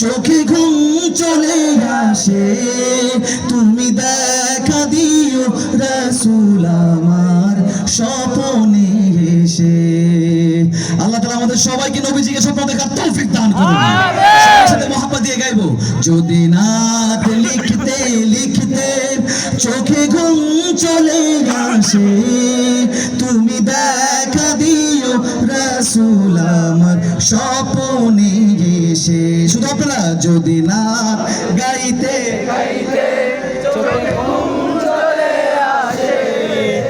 চোখে ঘুম চলে আসে তুমি দেখা দিও রাসূল আমার স্বপনে এসে আল্লাহ তাআলা আমাদের সবাইকে নবীজিকে স্বপ্ন দেখার তৌফিক দান করুন। সাথে মহাব্বত দিয়ে গাইবো। যদি নাত লিখতে লিখতে চোখে ঘুম চলে আসে তুমি দেখা দিও রাসূল আমার স্বপনে এসে শুধু আপনারা যদি না গাইতে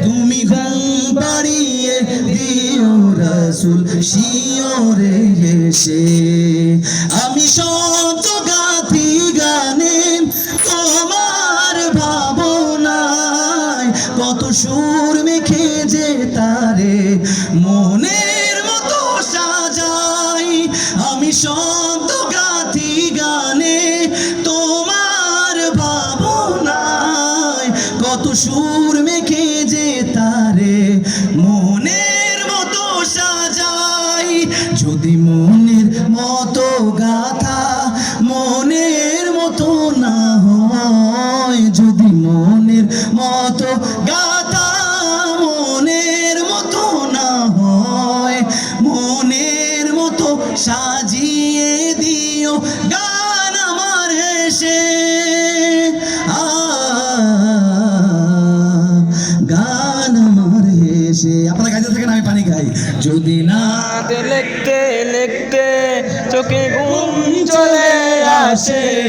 তুমি ঘুম পাড়িয়ে দিও রাসূল শিওরে এসে। আমি শব্দ গাতি গানে তোমার ভাবনায় কত সুর মেখে যে তারে মনের মতো সাজাই। আমি শব্দ সুর মেখে যে তারে মনের মতো সাজাই। যদি মনের মতো গাথা মনের মতো না হয়, যদি মনের মতো গাথা মনের মতো না হয়, মনের মতো সাজিয়ে দিও গান হাতে লিখতে লিখতে চোখে ঘুম চলে আসে।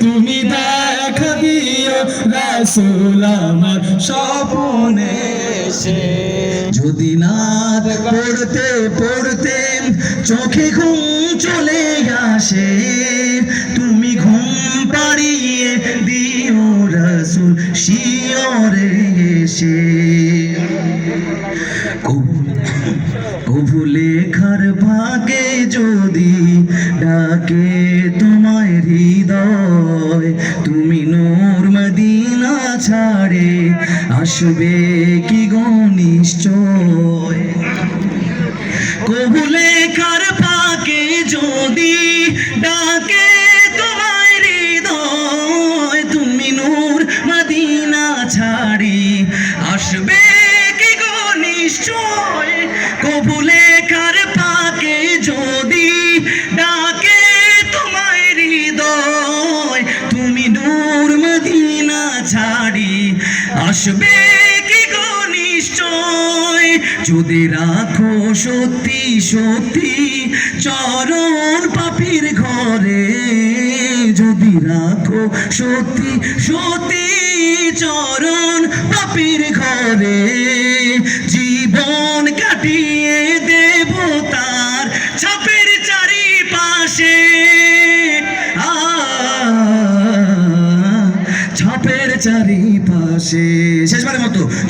তুমি দেখা দিও রাসূল আমার স্বপনে এসে। যদি না পড়তে পড়তে চোখে ঘুম চলে আসে, তুমি ঘুম পাড়িয়ে দিও রাসূল শিওরে এসে। কবু- কবু লেখার ভাগে যদি ডাকে তোমায় হৃদয় তুমি নূর মদিনা ছাড়ে আসবে কি আসবে কি নিশ্চয়? যদি রাখো সত্যি সত্যি চরণ পাপির ঘরে, যদি রাখো সত্যি সত্যি চরণ পাপির ঘরে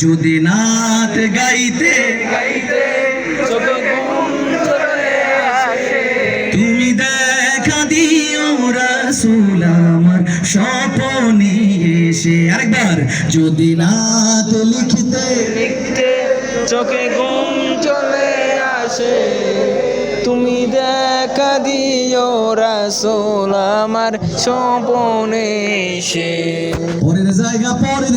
যদি নাত গাইতে গাইতে চোখে ঘুম চলে আসে তুমি দেখা দিও রাসূল আমার স্বপনে এসে। আরেকবার যদি লিখতে চোখে ঘুম চলে আসে তুমি দেখা দিও রাসূল আমার স্বপনে এসে। পরের জায়গা পরের